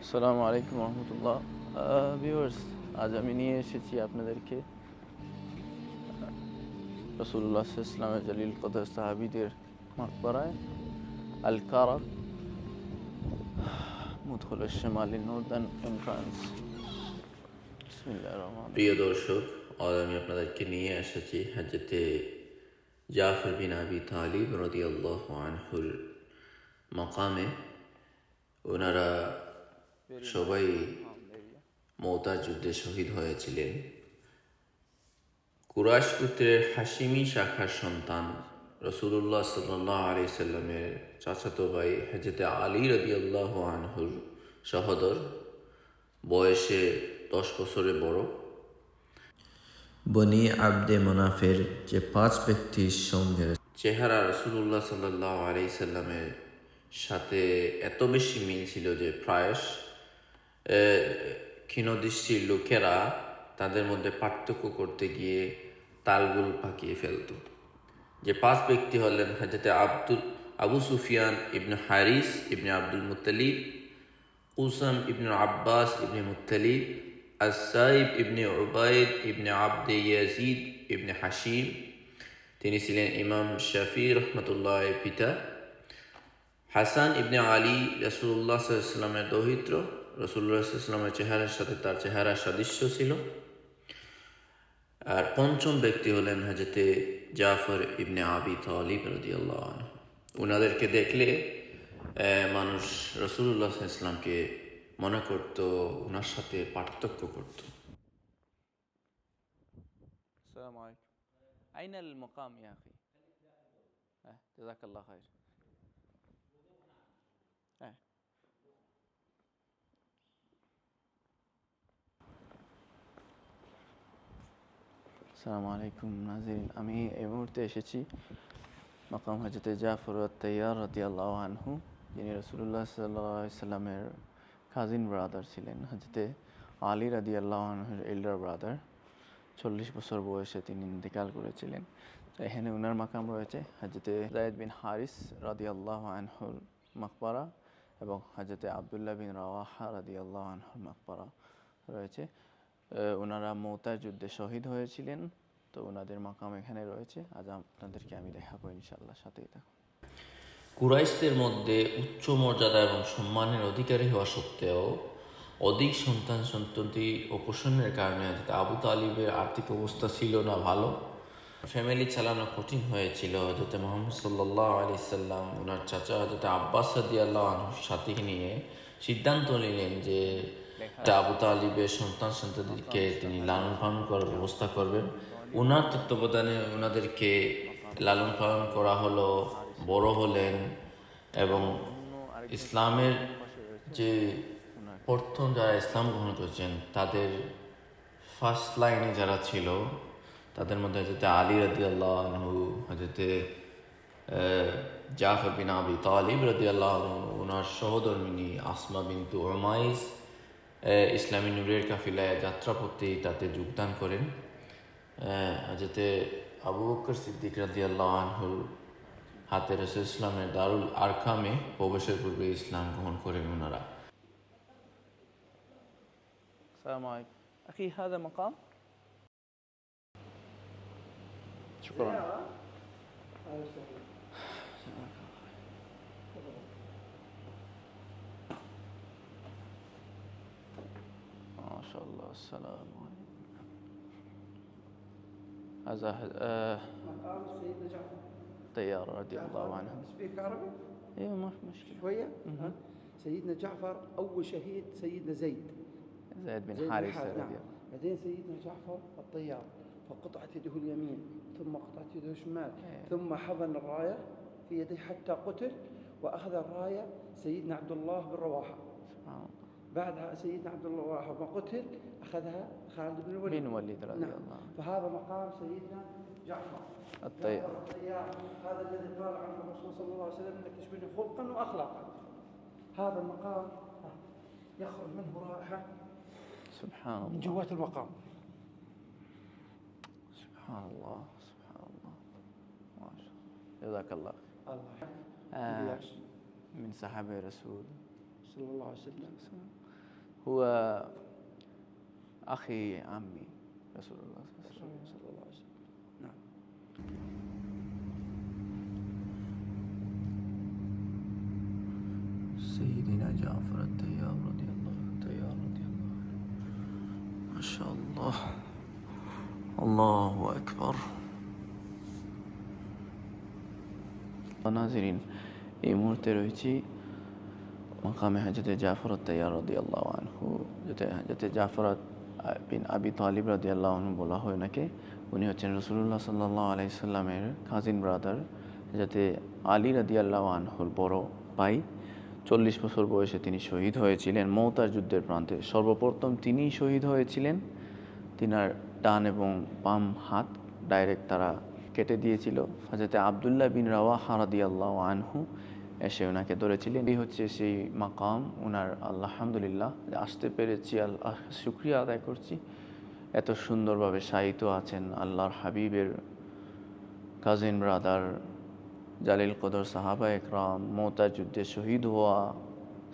আসসালামু আলাইকুম রহমতুল্লাহ ভিউয়ার্স আজ আমি নিয়ে এসেছি আপনাদেরকে রসুল্লাহ ইসলামের জলিল কদর সাহাবিদের মাকবরায় আল কারাক মুদখল শেমালি নর্দান এন্ট্রান্স প্রিয় দর্শক, আজ আমি আপনাদেরকে নিয়ে এসেছি হাজেতে জাফর বিন আবি তালিব রদিয়াল্লাহ আনহুর মকামে ওনারা সবাই মৌতার যুদ্ধে শহীদ হয়েছিলেন। কুরাশ পুত্রের হাসিমি শাখার সন্তান রসুল্লাহ সাল্লাহ আলি সাল্লামের চাচাতো ভাই হেজেতে আলী রদিয়াল্লাহ আনহুর সহদর। বয়সে দশ বছরে বড়। বনি আবদে মনাফের যে পাঁচ ব্যক্তির সঙ্গে চেহারা রসুল্লাহ সাল্লাহ আলি সাল্লামের সাথে এত বেশি মিল ছিল যে প্রায়শ ক্ষীণদৃষ্টির লোকেরা তাদের মধ্যে পার্থক্য করতে গিয়ে তালগুল পাকিয়ে ফেলত। যে পাঁচ ব্যক্তি হলেন হাজরতে Abdul, Abu Sufian ibn Haris ibn Abdul Muttalib Usam ibn Abbas ibn Muttalib Asaib ibn Obaid ibn Abde Yazid ibn Hashim তিনি ছিলেন ইমাম শাফি রহমতুল্লাহ পিতা। হাসান ইবনে আলী রসুল্লাহ সাল্লামের দৌহিত্র। রসুল্লাহ সাল্লামের চেহারার সাথে তার চেহারার সাদৃশ্য ছিল। আর পঞ্চম ব্যক্তি হলেন হাজতে জাফর ইবনে আবি তালিব রদিয়াল্লাহ আনহু। উনাদেরকে দেখলে মানুষ রসুল্লাহ ইসলামকে মনে করত ওনার সাথে পার্থক্য করত السلام عليكم أين المقام يا أخي؟ آه جزاك الله خير آه. আসসালামু আলাইকুম নাজির আমি এই মুহূর্তে এসেছি মাকাম হাজতে জাফর তৈয়ার রদিয়াল্লাহ আনহু যিনি রসুল্লাহ সাল্লাহ সাল্লামের কাজিন ব্রাদার ছিলেন হাজতে আলী রাদিয়াল্লাহ আনহুর এল্ডার ব্রাদার চল্লিশ বছর বয়সে তিনি ইন্তেকাল করেছিলেন। এখানে উনার মাকাম রয়েছে হাজতে জায়দ বিন হারিস রাদি আল্লাহ আনহুর মাকবারা এবং হাজতে আবদুল্লাহ বিন রাওয়াহা রাদিয়াল্লাহ আনহুর মাকবারা রয়েছে। ওনারা মৌতার যুদ্ধে শহীদ হয়েছিলেন। তো ওনাদের মাকাম এখানে রয়েছে। আজ আপনাদেরকে আমি দেখাবো ইনশাল্লাহ সাথেই থাকুন। কুরাইশদের মধ্যে উচ্চ মর্যাদা এবং সম্মানের অধিকারী হওয়া সত্ত্বেও অধিক সন্তান সন্ততি ও পোষণের কারণে আবু তালিবের আর্থিক অবস্থা ছিল না ভালো। ফ্যামিলি চালানো কঠিন হয়েছিল। হজরত মোহাম্মদ সাল্লাহ আলি সাল্লাম ওনার চাচা হজরত আব্বাস আল্লাহ আনহুর সাথে নিয়ে সিদ্ধান্ত নিলেন যে আবু তালিবের সন্তান সন্ততিকে তিনি লালন পালন করার ব্যবস্থা করবেন। ওনার তত্ত্বাবধানে ওনাদেরকে লালন পালন করা হলো। বড় হলেন এবং ইসলামের যে প্রথম যারা ইসলাম গ্রহণ করেছেন, তাদের ফার্স্ট লাইনে যারা ছিল, তাদের মধ্যে হজরতে আলী রাদি আল্লাহ হজরতে জাফর বিন আবি তালিব রাদি আল্লাহ ওনার সহধর্মিনী আসমা বিন্তু ওমাইস ইসলামী নূরের কাফিলায় যাত্রাপথে তাতে যোগদান করেন। হজরতে আবু বকর সিদ্দিক রাদি আল্লাহ আনহুর হাতে রসুল ইসলামের দারুল আরকামে প্রবেশের পূর্বে ইসলাম গ্রহণ করেন ওনারা السلام عليكم أخي هذا مقام شكرا ما شاء الله السلام عليكم هذا آه مقام سيدنا جعفر طيار رضي الله عنه. سبيك عربي أيوه ما في مشكلة. شوية؟ ها؟ سيدنا جعفر أول شهيد سيدنا زيد. زيد بن حارثة حارث، رضي نعم. الله بعدين سيدنا جعفر الطيار فقطعت يده اليمين ثم قطعت يده الشمال إيه. ثم حضن الراية في يديه حتى قتل وأخذ الراية سيدنا عبد الله بن رواحة سبحان الله. بعد سيدنا عبد الله بن رواحة ما قتل أخذها خالد بن الوليد. بن وليد رضي نعم. الله عنه. فهذا مقام سيدنا جعفر الطيار. هذا الذي قال عنه الرسول صلى الله عليه وسلم إنك تشبهني خلقا واخلاقا. هذا المقام ها، يخرج منه رائحة سبحان من الله. جوات المقام سبحان الله سبحان الله. ما شاء الله. جزاك الله الله آه، من صحابة رسول. صلى الله عليه وسلم. هو أخي عمي رسول الله صلى الله عليه وسلم صلى الله عليه وسلم نعم سيدنا جعفر التيار رضي الله التيار رضي الله ما شاء الله الله أكبر নাজিরিন এই মুহূর্তে রয়েছি মাকামে হাজতে জাফর তৈয়ার রদি আল্লাহ আনহু যাতে হাজতে জাফরত বিন আবি তালিব রদি আল্লাহ আনহু বলা হয় ওনাকে উনি হচ্ছেন রসুল্লাহ সাল্লাহ আলাইসাল্লামের কাজিন ব্রাদার যাতে আলী রদি আল্লাহ আনহুর বড় ভাই, চল্লিশ বছর বয়সে তিনি শহীদ হয়েছিলেন মৌতার যুদ্ধের প্রান্তে। সর্বপ্রথম তিনিই শহীদ হয়েছিলেন। তিনার ডান এবং বাম হাত ডাইরেক্ট তারা কেটে দিয়েছিল। হাজরতে আবদুল্লাহ বিন রাওয়া হারাদি আল্লাহ আনহু এসে ওনাকে ধরেছিলেন। এই হচ্ছে সেই মাকাম। ওনার আলহামদুলিল্লাহ, আসতে পেরেছি, আল্লাহ, শুক্রিয়া আদায় করছি। এত সুন্দরভাবে সাহিত্য আছেন আল্লাহর হাবিবের কাজিন ব্রাদার জালিল কদর সাহাবা একরাম মৌতা যুদ্ধে শহীদ হওয়া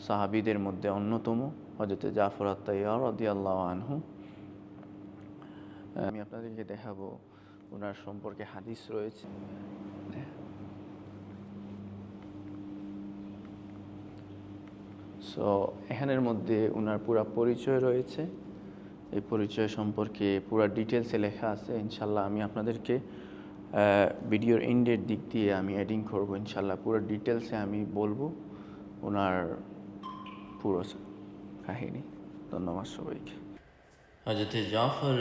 সাহাবিদের মধ্যে অন্যতম হজরতে জাফর আত্মাইয়া রদি আল্লাহ আনহু আমি আপনাদেরকে দেখাবো ওনার সম্পর্কে হাদিস রয়েছে। সো এখানের মধ্যে ওনার পুরা পরিচয় রয়েছে। এই পরিচয় সম্পর্কে পুরা ডিটেলসে লেখা আছে ইনশাল্লাহ আমি আপনাদেরকে ভিডিওর এন্ডের দিক দিয়ে আমি অ্যাডিং করব ইনশাল্লাহ পুরো ডিটেলসে আমি বলব ওনার পুরো কাহিনী। ধন্যবাদ সবাইকে। হজরতে জাফর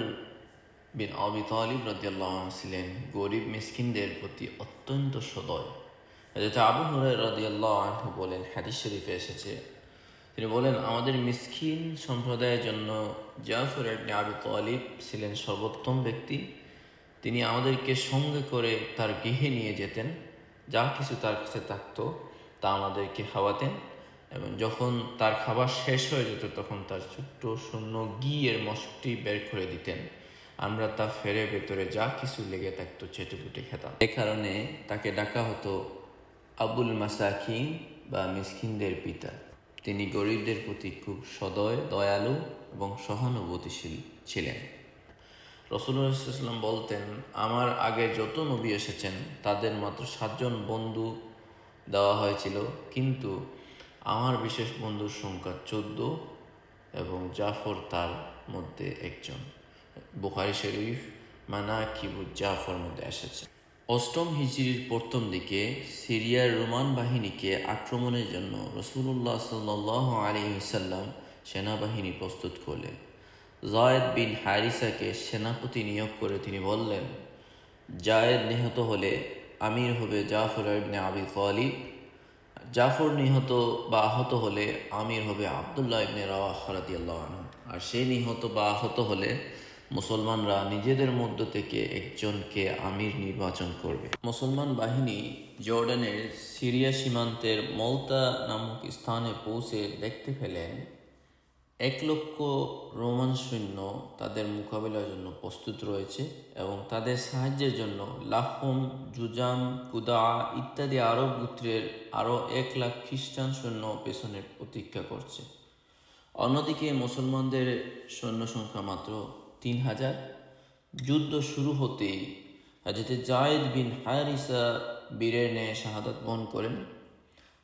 বিন আবি তালিব রদিয়াল্লাহ ছিলেন গরিব মিসকিনদের প্রতি অত্যন্ত সদয়। হজরতে আবু হুরাই রদিয়াল্লাহ বলেন, হাদিস শরীফে এসেছে তিনি বলেন, আমাদের মিসকিন সম্প্রদায়ের জন্য জাফর আবি তালিব ছিলেন সর্বোত্তম ব্যক্তি। তিনি আমাদেরকে সঙ্গে করে তার গৃহে নিয়ে যেতেন। যা কিছু তার কাছে থাকতো, তা আমাদেরকে খাওয়াতেন এবং যখন তার খাবার শেষ হয়ে যেত, তখন তার ছোট্ট শূন্য ঘিয়ের মশকটি বের করে দিতেন। আমরা তা ফেরে ভেতরে যা কিছু লেগে থাকতো চেটেপুটে খেতাম। এ কারণে তাকে ডাকা হতো আবুল মাসাকিন বা মিসকিনদের পিতা। তিনি গরিবদের প্রতি খুব সদয়, দয়ালু এবং সহানুভূতিশীল ছিলেন। রসুল্লাহাম বলতেন, আমার আগে যত নবী এসেছেন, তাদের মাত্র সাতজন বন্ধু দেওয়া হয়েছিল। কিন্তু আমার বিশেষ বন্ধুর সংখ্যা চোদ্দ এবং জাফর তার মধ্যে একজন। বুখারি শরীফ মানা কিবু জাফর মধ্যে এসেছে। অষ্টম হিজরির প্রথম দিকে সিরিয়ার রোমান বাহিনীকে আক্রমণের জন্য রসুল্লাহ সাল্লাহ আলী সাল্লাম সেনাবাহিনী প্রস্তুত করলেন। জায়েদ বিন হারিসাকে সেনাপতি নিয়োগ করে তিনি বললেন জায়েদ নিহত হলে আমির হবে জাফর ইবনে আবি তালিব। জাফর নিহত বা আহত হলে আমির হবে আবদুল্লাহ ইবনে রাওয়া রাদিয়াল্লাহু আর সে নিহত বা আহত হলে মুসলমানরা নিজেদের মধ্য থেকে একজনকে আমির নির্বাচন করবে। মুসলমান বাহিনী জর্ডানের সিরিয়া সীমান্তের মৌতা নামক স্থানে পৌঁছে দেখতে পেলেন, এক লক্ষ রোমান সৈন্য তাদের মোকাবিলার জন্য প্রস্তুত রয়েছে এবং তাদের সাহায্যের জন্য লাহম, জুজাম, কুদা ইত্যাদি আরব গোত্রের আরও এক লাখ খ্রিস্টান সৈন্য পেছনে প্রতীক্ষা করছে। অন্যদিকে মুসলমানদের সৈন্য সংখ্যা মাত্র তিন হাজার যুদ্ধ শুরু হতেই হাজরতে জায়েদ বিন হায়ারিসা বীরের ন্যায় শাহাদাত বহন করেন।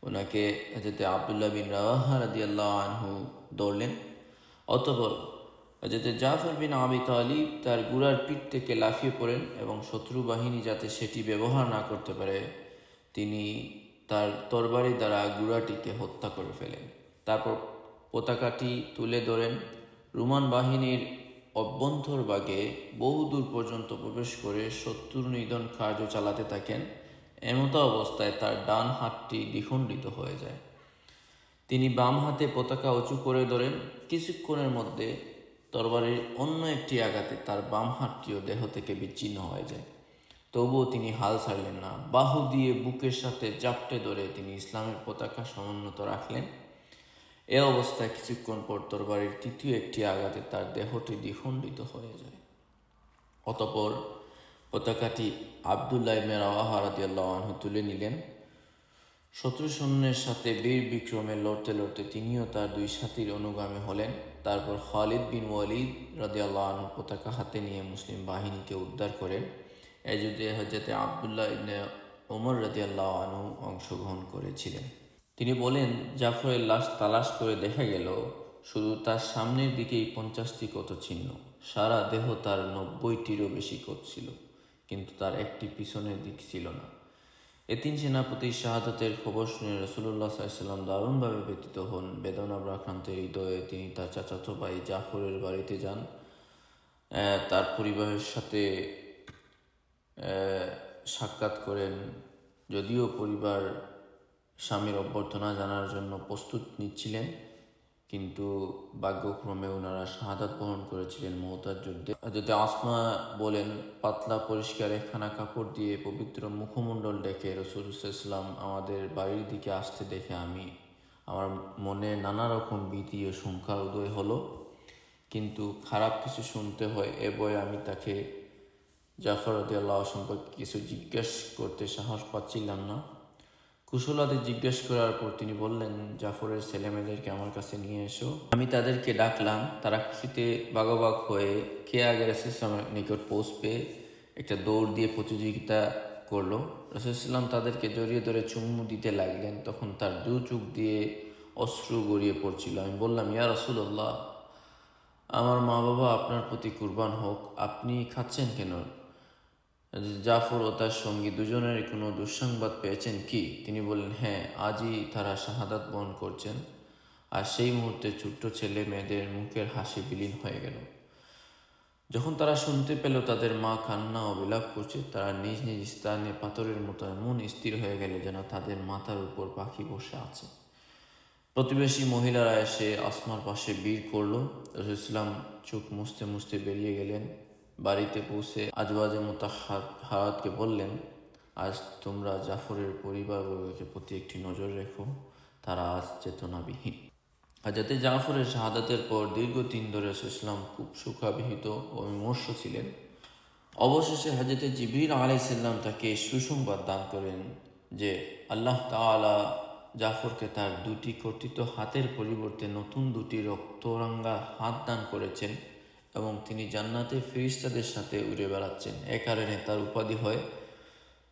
ওনাকে হাজরতে আবদুল্লাহ বিন রাওয়াহা রাদিয়াল্লাহু আনহু দৌড়লেন। অতপর হাজরতে জাফর বিন আবি তালিব তার গুড়ার পিঠ থেকে লাফিয়ে পড়েন এবং শত্রু বাহিনী যাতে সেটি ব্যবহার না করতে পারে, তিনি তার তরবারি দ্বারা গুড়াটিকে হত্যা করে ফেলেন। তারপর পতাকাটি তুলে ধরেন। রোমান বাহিনীর অভ্যন্তরভাগে বহুদূর পর্যন্ত প্রবেশ করে শত্রুর নিধন কার্য চালাতে থাকেন, এমতো অবস্থায় তার ডান হাতটি দ্বিখণ্ডিত হয়ে যায়। তিনি বাম হাতে পতাকা উঁচু করে ধরেন, কিছুক্ষণের মধ্যে তরবারির অন্য একটি আঘাতে তার বাম হাতটিও দেহ থেকে বিচ্ছিন্ন হয়ে যায়। তবুও তিনি হাল ছাড়লেন না। বাহু দিয়ে বুকের সাথে জাপটে ধরে তিনি ইসলামের পতাকা সমুন্নত রাখলেন। এ অবস্থায় কিছুক্ষণ পর তরবারির তৃতীয় একটি আঘাতে তার দেহটি দ্বিখণ্ডিত হয়ে যায়। অতপর পতাকাটি আবদুল্লাহ মেরাওয়াহারাদিয়াল্লাহ আনহু তুলে নিলেন। শত্রু সৈন্যের সাথে বীর বিক্রমে লড়তে লড়তে তিনিও তার দুই সাথীর অনুগামী হলেন। তারপর খালিদ বিন ওয়ালিদ রাদিয়াল্লাহু আনহু পতাকা হাতে নিয়ে মুসলিম বাহিনীকে উদ্ধার করেন। এই যুদ্ধে হজরতে আবদুল্লাহ ইবনে ওমর রাদিয়াল্লাহু আনহু অংশগ্রহণ করেছিলেন। তিনি বলেন, জাফরের লাশ তালাশ করে দেখা গেল, শুধু তার সামনের দিকেই পঞ্চাশটি কত চিহ্ন সারা দেহ তার নব্বইটিরও বেশি কত ছিল, কিন্তু তার একটি পিছনের দিক ছিল না। এ তিন সেনাপতির শাহাদতের খবর শুনে রসুল্লাহ সাল্লাম দারুণভাবে ব্যতীত হন। বেদনা আক্রান্তের হৃদয়ে তিনি তার চাচাতো ভাই জাফরের বাড়িতে যান। তার পরিবারের সাথে সাক্ষাৎ করেন। যদিও পরিবার স্বামীর অভ্যর্থনা জানার জন্য প্রস্তুত নিচ্ছিলেন, কিন্তু ভাগ্যক্রমে ওনারা শাহাদাত বহন করেছিলেন মমতার যুদ্ধে। যদি আসমা বলেন, পাতলা, পরিষ্কার, একখানা কাপড় দিয়ে পবিত্র মুখমণ্ডল ডেকে ইসলাম আমাদের বাড়ির দিকে আসতে দেখে আমি, আমার মনে নানা রকম ভীতি ও শঙ্কা উদয় হলো। কিন্তু খারাপ কিছু শুনতে হয়, এ বয়ে আমি তাকে জাফর আল্লাহ সম্পর্কে কিছু জিজ্ঞেস করতে সাহস পাচ্ছিলাম না। কুশলাদি জিজ্ঞেস করার পর তিনি বললেন, জাফরের ছেলেমেয়েদেরকে আমার কাছে নিয়ে এসো। আমি তাদেরকে ডাকলাম। তারা খুশিতে বাগবাগ হয়ে কে আগে রসুলামের নিকট পৌঁছবে। একটা দৌড় দিয়ে প্রতিযোগিতা করল। রসুলাম তাদেরকে জড়িয়ে ধরে চুম্মু দিতে লাগলেন। তখন তার দু চোখ দিয়ে অশ্রু গড়িয়ে পড়ছিল। আমি বললাম, ইয়া রসুল্লাহ আমার মা বাবা আপনার প্রতি কুরবান হোক। আপনি খাচ্ছেন কেন? জাফর ও তার সঙ্গী দুজনের কোনো দুঃসংবাদ পেয়েছেন কি? তিনি বললেন হ্যাঁ আজই তারা শাহাদাত বহন করছেন। আর সেই মুহূর্তে ছোট্ট ছেলে মেয়েদের মুখের হাসি বিলীন হয়ে গেল। যখন তারা শুনতে পেল তাদের মা কান্না ও বিলাপ করছে, তারা নিজ নিজ স্থানে পাথরের মতো এমন স্থির হয়ে গেল যেন তাদের মাথার উপর পাখি বসে আছে। প্রতিবেশী মহিলারা এসে আসমার পাশে বীর করল। ইসলাম চোখ মুছতে মুছতে বেরিয়ে গেলেন। বাড়িতে পৌঁছে আজবাজে হারাতকে বললেন, আজ তোমরা জাফরের পরিবারবর্গের প্রতি একটি নজর রেখো, তারা আজ চেতনাবিহীন। যাতে জাফরের শাহাদাতের পর দীর্ঘ দিন ধরে ইসলাম খুব সুখাবিহিত ও বিমর্ষ ছিলেন। অবশেষে হাজরতে জিবির আলাইসাল্লাম তাকে সুসংবাদ দান করেন যে, আল্লাহ তাআলা জাফরকে তার দুটি কর্তৃত হাতের পরিবর্তে নতুন দুটি রক্তরাঙ্গা হাত দান করেছেন। এবং তিনি জান্নাতে ফিরিস্তাদের সাথে উড়ে বেড়াচ্ছেন। এ কারণে তার উপাধি হয়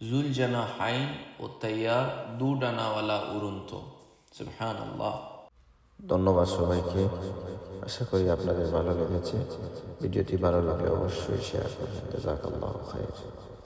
জুল জানা হাইন ও তাইয়া দু ডানাওয়ালা উড়ন্ত। হ্যাঁ আল্লাহ ধন্যবাদ সবাইকে। আশা করি আপনাদের ভালো লেগেছে। ভিডিওটি ভালো লাগলে অবশ্যই শেয়ার করবেন।